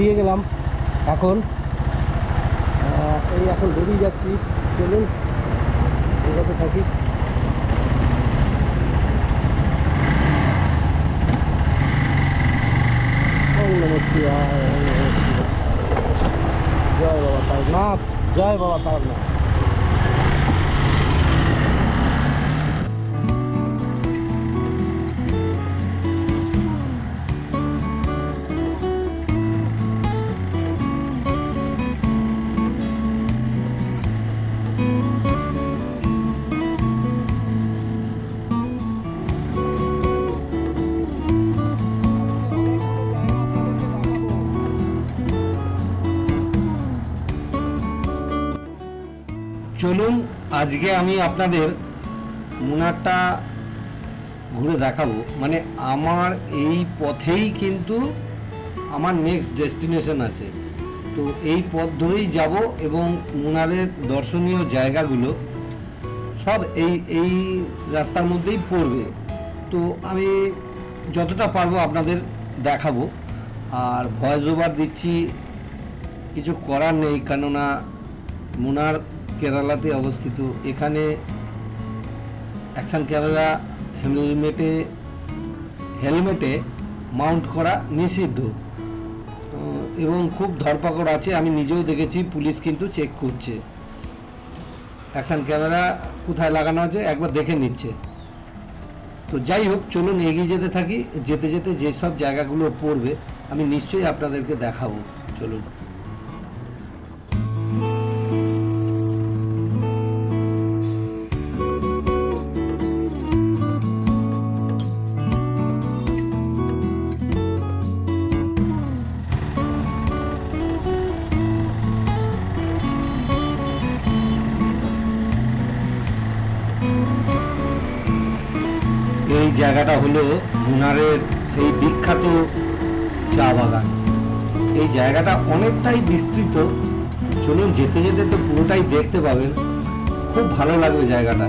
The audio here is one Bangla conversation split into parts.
বেরিয়ে গেলাম। এখন এই এখন বেরিয়ে যাচ্ছি। চলুন, এগোতে থাকি। জয় বাবা তার ওম নমঃ জয় বাবা তারকনাথ আজকে আমি আপনাদের মুনারটা ঘুরে দেখাবো। মানে আমার এই পথেই কিন্তু আমার নেক্সট ডেস্টিনেশন আছে। তো এই পথ ধরেই যাব এবং মুনারের দর্শনীয় জায়গাগুলো সব এই এই রাস্তার মধ্যেই পড়বে। তো আমি যতটা পারব আপনাদের দেখাবো। আর ভয়েস ওভার দিচ্ছি, কিছু করার নেই, কেননা মুনার কেরালাতে অবস্থিত। এখানে অ্যাকশন ক্যামেরা হেলমেটে হেলমেটে মাউন্ট করা নিষিদ্ধ। এবং খুব ধরপাকড় আছে, আমি নিজেও দেখেছি, পুলিশ কিন্তু চেক করছে। অ্যাকশন ক্যামেরা কোথায় লাগানো আছে, একবার দেখে নিচ্ছে। তো যাই হোক, চলুন এগিয়ে যেতে থাকি। যেতে যেতে যেসব জায়গাগুলো পড়বে, আমি নিশ্চয়ই আপনাদেরকে দেখাবো। চলুন। জায়গাটা হলো মুনারের সেই বিখ্যাত চা বাগান। এই জায়গাটা অনেকটাই বিস্তৃত। চলুন যেতে যেতে তো পুরোটাই দেখতে পাবেন। খুব ভালো লাগবে জায়গাটা।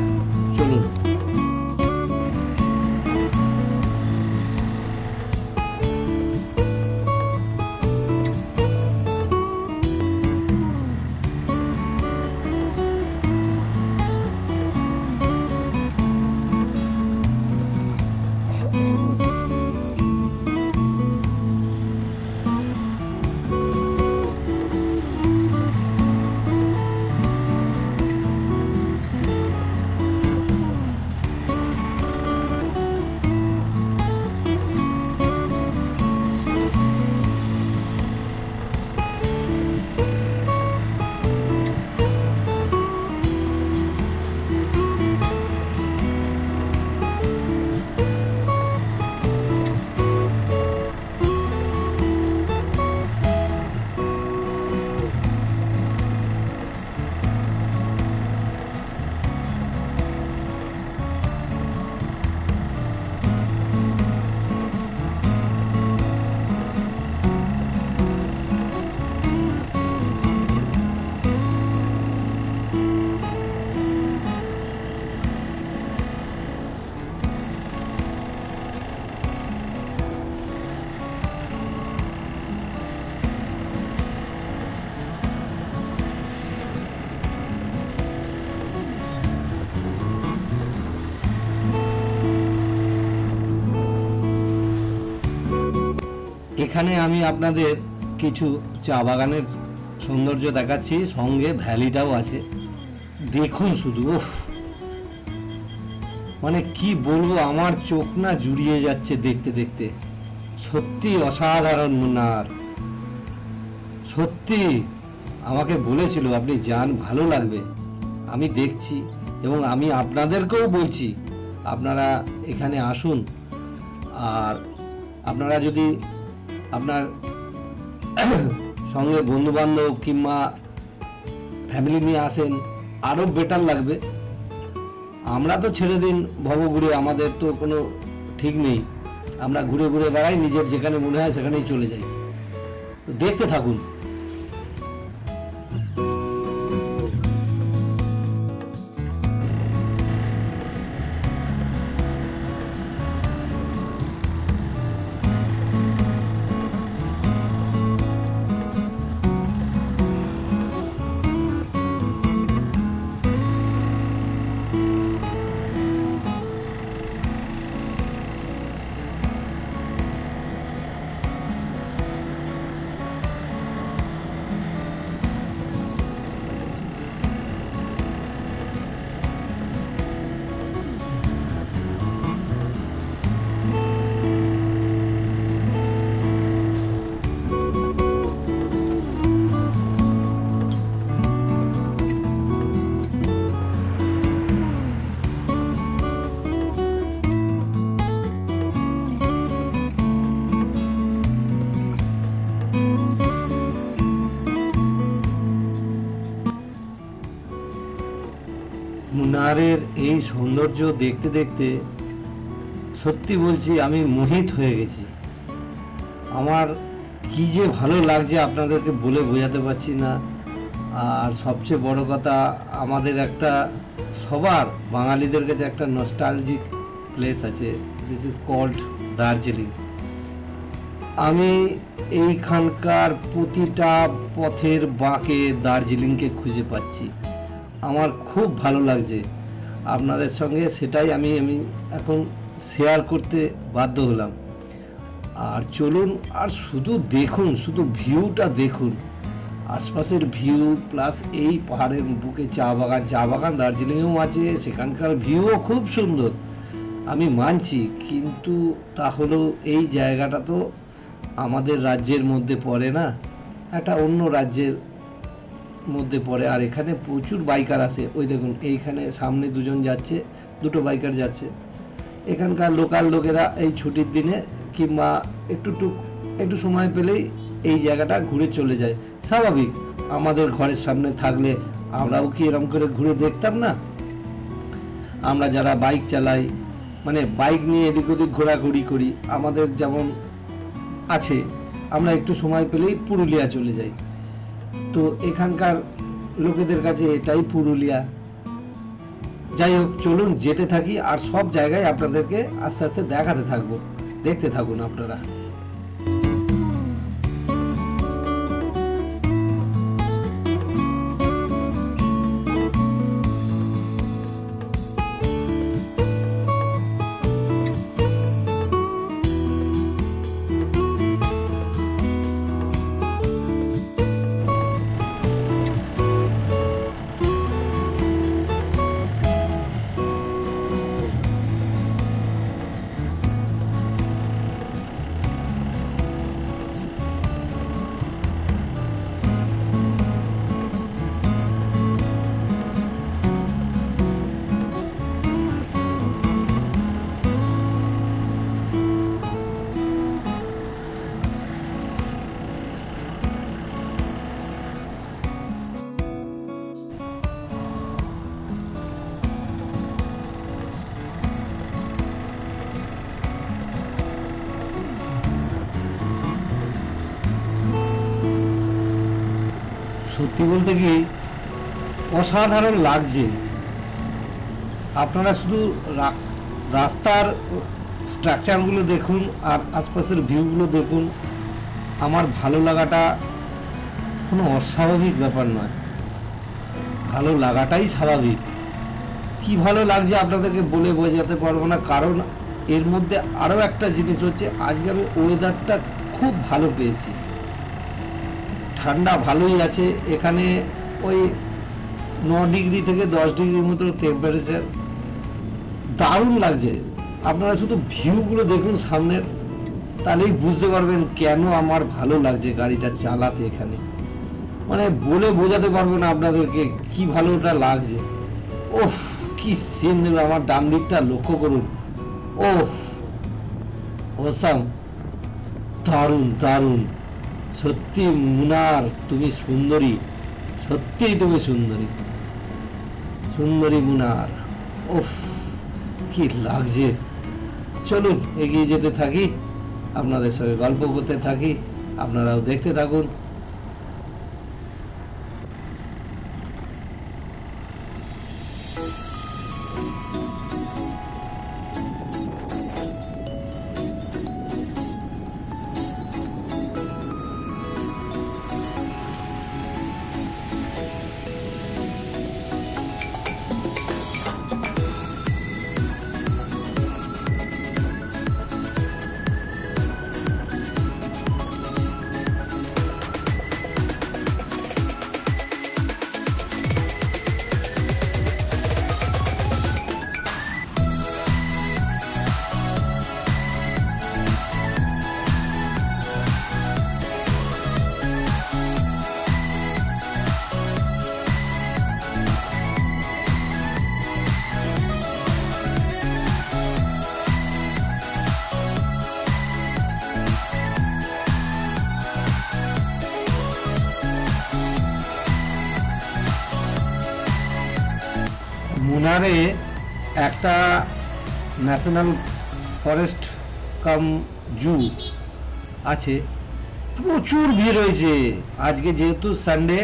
এখানে আমি আপনাদের কিছু চা বাগানের সৌন্দর্য দেখাচ্ছি, সঙ্গে ভ্যালিটাও আছে। দেখুন শুধু, উফ! মানে কি বলব, আমার চোখ না জুড়িয়ে যাচ্ছে দেখতে দেখতে। সত্যি অসাধারণ, মুন্নার। সত্যি, আমাকে বলেছিল, আপনি যান, ভালো লাগবে। আমি দেখছি এবং আমি আপনাদেরকেও বলছি, আপনারা এখানে আসুন। আর আপনারা যদি আপনার সঙ্গে বন্ধু বান্ধব কিংবা ফ্যামিলি নিয়ে আসেন আরও বেটার লাগবে। আমরা তো ছেড়ে দিন, ভবঘুরে, আমাদের তো কোনো ঠিক নেই। আমরা ঘুরে ঘুরে বেড়াই, নিজের যেখানে মনে হয় সেখানেই চলে যাই। দেখতে থাকুন। পাহাড়ের এই সৌন্দর্য দেখতে দেখতে সত্যি বলছি আমি মোহিত হয়ে গেছি। আমার কি যে ভালো লাগছে আপনাদেরকে বলে বোঝাতে পারছি না। আর সবচেয়ে বড় কথা, আমাদের একটা, সবার বাঙালিদের কাছে একটা নস্টালজিক প্লেস আছে। দিস ইজ কল্ড দার্জিলিং আমি এইখানকার প্রতিটা পথের বাঁকে দার্জিলিংকে খুঁজে পাচ্ছি। আমার খুব ভালো লাগছে। আপনাদের সঙ্গে সেটাই আমি আমি এখন শেয়ার করতে বাধ্য হলাম। আর চলুন, আর শুধু দেখুন, শুধু ভিউটা দেখুন। আশপাশের ভিউ প্লাস এই পাহাড়ের বুকে চা বাগান চা বাগান দার্জিলিংয়েও আছে, সেখানকার ভিউও খুব সুন্দর। আমি মানছি, কিন্তু তাহলেও এই জায়গাটা তো আমাদের রাজ্যের মধ্যে পড়ে না। একটা অন্য রাজ্যের মধ্যে পড়ে। আর এখানে প্রচুর বাইকার আসে। ওই দেখুন, এইখানে সামনে দুজন যাচ্ছে, দুটো বাইকার যাচ্ছে। এখানকার লোকাল লোকেরা এই ছুটির দিনে কিংবা একটু টুক, একটু সময় পেলেই এই জায়গাটা ঘুরে চলে যায়। স্বাভাবিক, আমাদের ঘরের সামনে থাকলে আমরাও কি এরকম করে ঘুরে দেখতাম না? আমরা যারা বাইক চালাই মানে বাইক নিয়ে এদিক ওদিক ঘোরাঘুরি করি, আমাদের যেমন আছে, আমরা একটু সময় পেলেই পুরুলিয়া চলে যাই। তো এখানকার লোকেদের কাছে এটাই পুরুলিয়া। যাই হোক, চলুন যেতে থাকি আর সব জায়গায় আপনাদেরকে আস্তে আস্তে দেখাতে থাকব, দেখতে থাকুন আপনারা। সত্যি বলতে কি? অসাধারণ লাগছে। আপনারা শুধু রাস্তার স্ট্রাকচারগুলো দেখুন আর আশপাশের ভিউগুলো দেখুন। আমার ভালো লাগাটা কোনো অস্বাভাবিক ব্যাপার নয়। ভালো লাগাটাই স্বাভাবিক। কি ভালো লাগছে আপনাদেরকে বলে বোঝাতে পারব না, কারণ এর মধ্যে আরও একটা জিনিস হচ্ছে, আজকে আমি ওয়েদারটা খুব ভালো পেয়েছি। ঠান্ডা ভালোই আছে। এখানে ওই ন ডিগ্রি থেকে দশ ডিগ্রির মতো টেম্পারেচার দারুণ লাগছে। আপনারা শুধু ভিউগুলো দেখুন সামনের, তাহলেই বুঝতে পারবেন কেন আমার ভালো লাগছে গাড়িটা চালাতে এখানে। মানে বলে বোঝাতে পারব না আপনাদেরকে কি ভালোটা লাগছে। ওহ কি সিন দেবে আমার ডান দিকটা লক্ষ্য করুন। ও ওসাম দারুণ দারুণ। সত্যি মুনার তুমি সুন্দরী, সত্যিই তুমি সুন্দরী। সুন্দরী মুনার ওফ কি লাগছে। চলুন এগিয়ে যেতে থাকি, আপনাদের সঙ্গে গল্প করতে থাকি, আপনারাও দেখতে থাকুন। একটা ন্যাশনাল ফরেস্ট কাম জু আছে। প্রচুর ভিড় হয়েছে। আজকে যেহেতু সানডে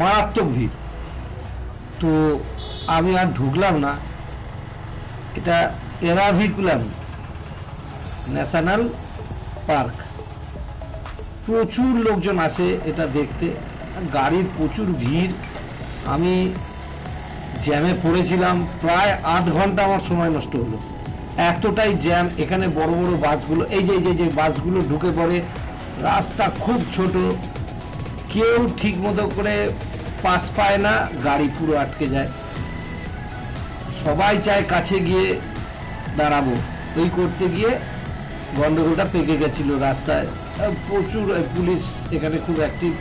মারাত্মক ভিড়। তো আমি আর ঢুকলাম না। এটা এরাভিকুলাম ন্যাশনাল পার্ক। প্রচুর লোকজন আসে এটা দেখতে। গাড়ির প্রচুর ভিড়। আমি জ্যামে পড়েছিলাম, প্রায় আধ ঘণ্টা আমার সময় নষ্ট হলো। এতটাই জ্যাম, এখানে বড় বড় বাসগুলো, এই যে এই যে যে বাসগুলো ঢুকে পড়ে, রাস্তা খুব ছোট, কেউ ঠিক মতো করে পাস পায় না, গাড়ি পুরো আটকে যায়। সবাই চায় কাছে গিয়ে দাঁড়াবো। ওই করতে গিয়ে গন্ডগোলটা পেকে গেছিল রাস্তায়। প্রচুর পুলিশ, এখানে খুব অ্যাক্টিভ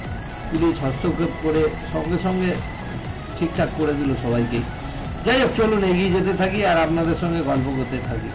পুলিশ হস্তক্ষেপ করে সঙ্গে সঙ্গে ঠিকঠাক করে দিল সবাইকে। যাই হোক, চলুন এগিয়ে যেতে থাকি আর আপনাদের সঙ্গে গল্প করতে থাকি।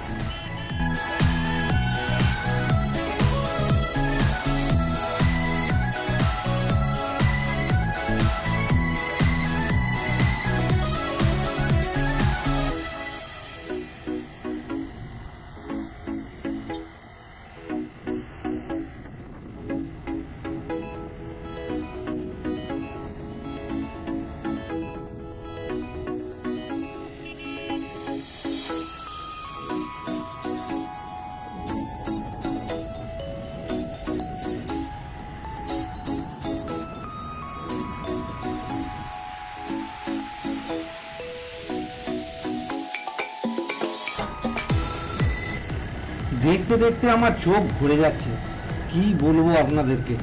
দেখতে দেখতে আমার চোখ ভরে যাচ্ছে। কি বলব আপনাদেরকে?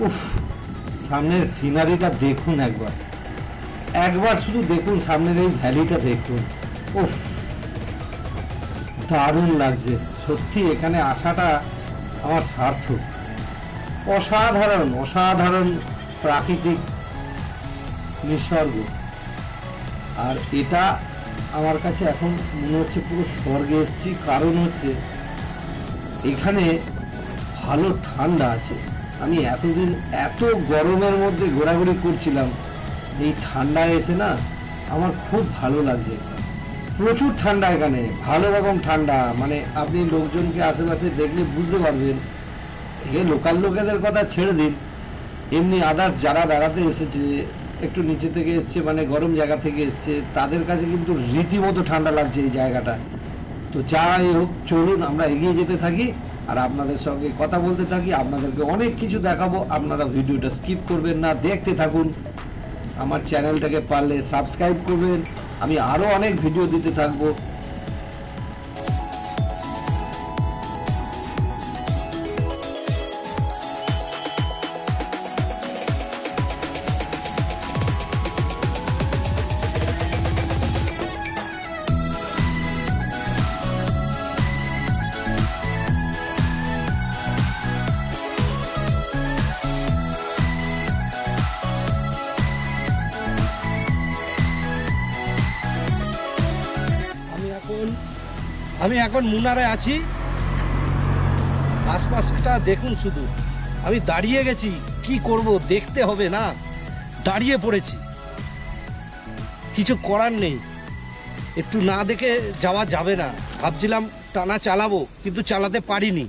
উফ, সামনের সিনারিটা দেখুন একবার। একবার শুধু দেখুন সামনের এই ভ্যালিটা দেখুন। উফ, দারুণ লাগছে। সত্যি এখানে আসাটা আমার সার্থক। অসাধারণ অসাধারণ প্রাকৃতিক নিসর্গ। আর এটা আমার কাছে এখন মনে হচ্ছে পুরো স্বর্গে এসেছি। কারণ হচ্ছে এখানে ভালো ঠান্ডা আছে। আমি এতদিন এত গরমের মধ্যে ঘোরাঘুরি করছিলাম, এই ঠান্ডায় এসে না আমার খুব ভালো লাগছে। প্রচুর ঠান্ডা এখানে, ভালো রকম ঠান্ডা। মানে আপনি লোকজনকে আশেপাশে দেখলে বুঝতে পারবেন এখানে লোকাল লোকেদের কথা ছেড়ে দিন। এমনি আদার্স যারা বেড়াতে এসেছে, একটু নিচে থেকে এসছে মানে গরম জায়গা থেকে এসছে, তাদের কাছে কিন্তু রীতিমতো ঠান্ডা লাগছে এই জায়গাটা। তো যাই হোক, চলুন আমরা এগিয়ে যেতে থাকি আর আপনাদের সঙ্গে কথা বলতে থাকি। আপনাদেরকে অনেক কিছু দেখাবো, আপনারা ভিডিওটা স্কিপ করবেন না, দেখতে থাকুন। আমার চ্যানেলটাকে পারলে সাবস্ক্রাইব করবেন। আমি আরও অনেক ভিডিও দিতে থাকব। আমি এখন মুনারে আছি। আশপাশটা দেখুন শুধু। আমি দাঁড়িয়ে গেছি, কি করব দেখতে হবে না। দাঁড়িয়ে পড়েছি। কিছু করার নেই। একটু না দেখে যাওয়া যাবে না। ভাবছিলাম টানা চালাবো, কিন্তু চালাতে পারিনি।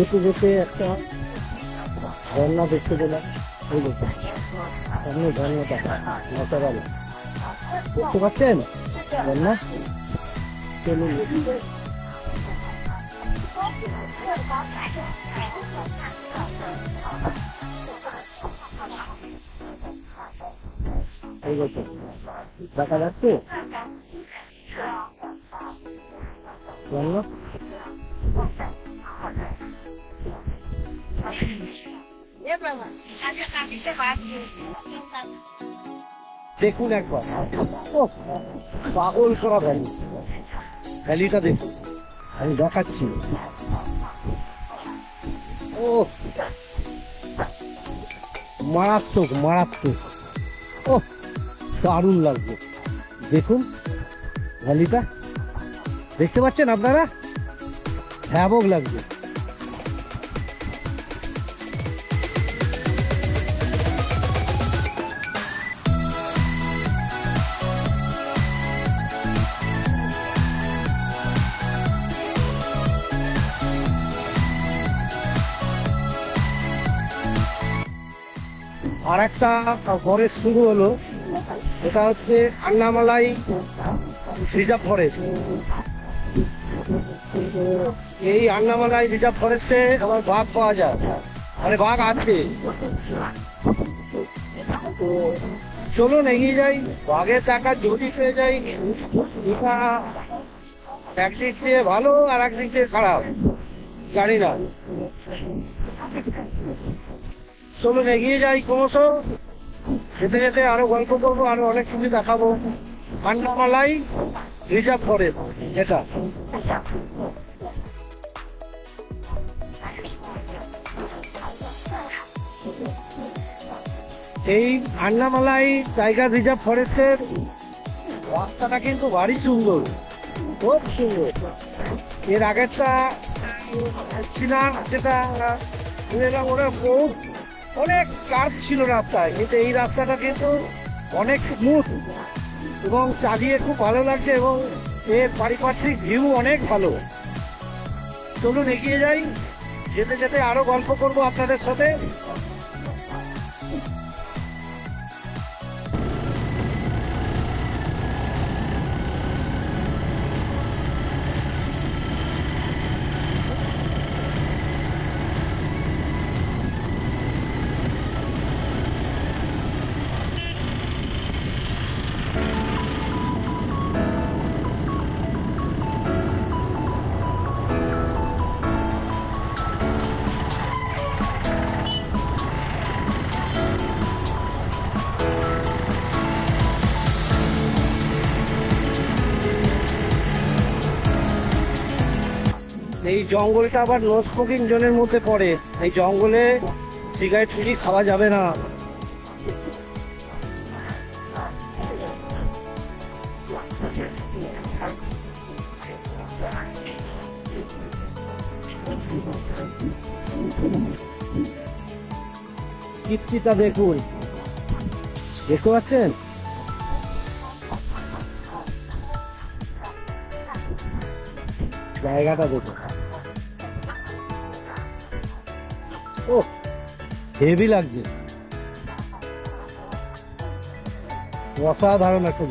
যেতে যেতে একটা ঝর্ণা দেখতে পেলাম এই দেখুন সামনে ঝর্ণাটা ন্যাচারাল দেখতে পাচ্ছেন ঝর্ণা চলুন এই দেখুন দেখা যাচ্ছে ঝর্ণা দেখুন একবার। পাগল করা ভ্যালি। ভ্যালিটা দেখুন। আমি দেখাচ্ছি। ও। মারাত্মক মারাত্মক। ও, দারুণ লাগবে দেখুন ভ্যালিটা। দেখতে পাচ্ছেন আপনারা? ভয়াবক লাগবে একটা ফরেস্ট শুরু হলো। এটা হচ্ছে আন্নামালাই রিজার্ভ ফরেস্ট। এই আন্নামালাই রিজার্ভ ফরেস্টে আবার বাঘ পাওয়া যায়। মানে বাঘ আছে। তো চলুন এগিয়ে যাই। বাঘের টাকা যদি পেয়ে যাই, এটা একদিক দিয়ে ভালো আর একদিক দিয়ে খারাপ। জানি না। চলুন এগিয়ে যাই ক্রমশ। যেতে যেতে আরও গল্প করব, আরও অনেক কিছু দেখাবো। আন্নামালাই রিজার্ভ ফরেস্ট এটা এই আন্নামালাই টাইগার রিজার্ভ ফরেস্টের রাস্তাটা কিন্তু ভারী সুন্দর, খুব সুন্দর। এর আগেরটা যেটা ওরা বহুত অনেক কাজ ছিল রাস্তায়, কিন্তু এই রাস্তাটা কিন্তু অনেক স্মুথ এবং চালিয়ে খুব ভালো লাগছে এবং এর পারিপার্শ্বিক ভিউ অনেক ভালো। চলুন এগিয়ে যাই, যেতে যেতে আরও গল্প করব আপনাদের সাথে। এই জঙ্গলটা আবার নো স্মোকিং জোনের মধ্যে পড়ে। এই জঙ্গলে সিগারেট ফিরি খাওয়া যাবে না। কীর্তিটা দেখুন। দেখতে পাচ্ছেন? জায়গাটা দেখুন। ও হেভি লাগছে। অসাধারণ একটা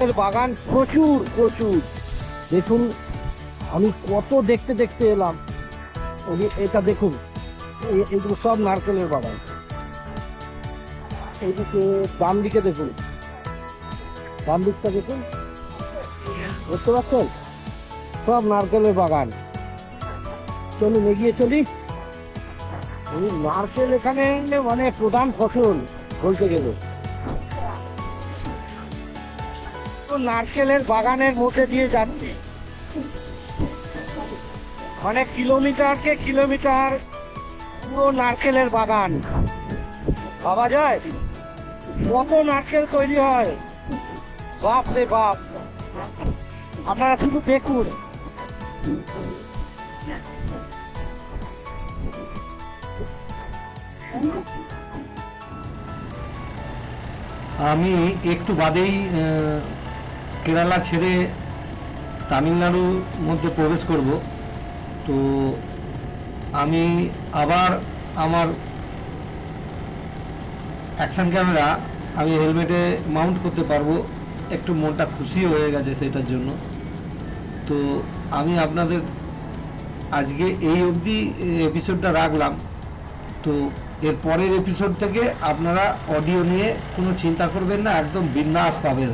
এর বাগান প্রচুর প্রচুর। দেখুন, আমি কত দেখতে দেখতে এলাম। এটা দেখুন, এ- এগুলো সব নারকেলের বাগান। এইদিকে ডান দিকে দেখুন। ডান দিকটা দেখুন। বুঝতে পারছেন সব নারকেলের বাগান। চলুন, এগিয়ে চলি। এই নারকেল এখানে মানে প্রধান ফসল বলতে গেলে। নারকেলের বাগানের মধ্যে দিয়ে যাচ্ছে। মানে কিলোমিটারকে কিলোমিটার পুরো নারকেলের বাগান। ভাবা যায়? কত নারকেল তৈরি হয়। বাপ রে বাপ। আপনারা শুধু দেখুন। আমি একটু বাদেই কেরালা ছেড়ে তামিলনাড়ুর মধ্যে প্রবেশ করব। তো আমি আবার আমার অ্যাকশন ক্যামেরা আমি হেলমেটে মাউন্ট করতে পারব। একটু মনটা খুশি হয়ে গেছে সেটার জন্য। তো আমি আপনাদের আজকে এই অবধি এপিসোডটা রাখলাম। তো এর পরের এপিসোড থেকে আপনারা অডিও নিয়ে কোনো চিন্তা করবেন না, একদম বিন্যাস পাবেন।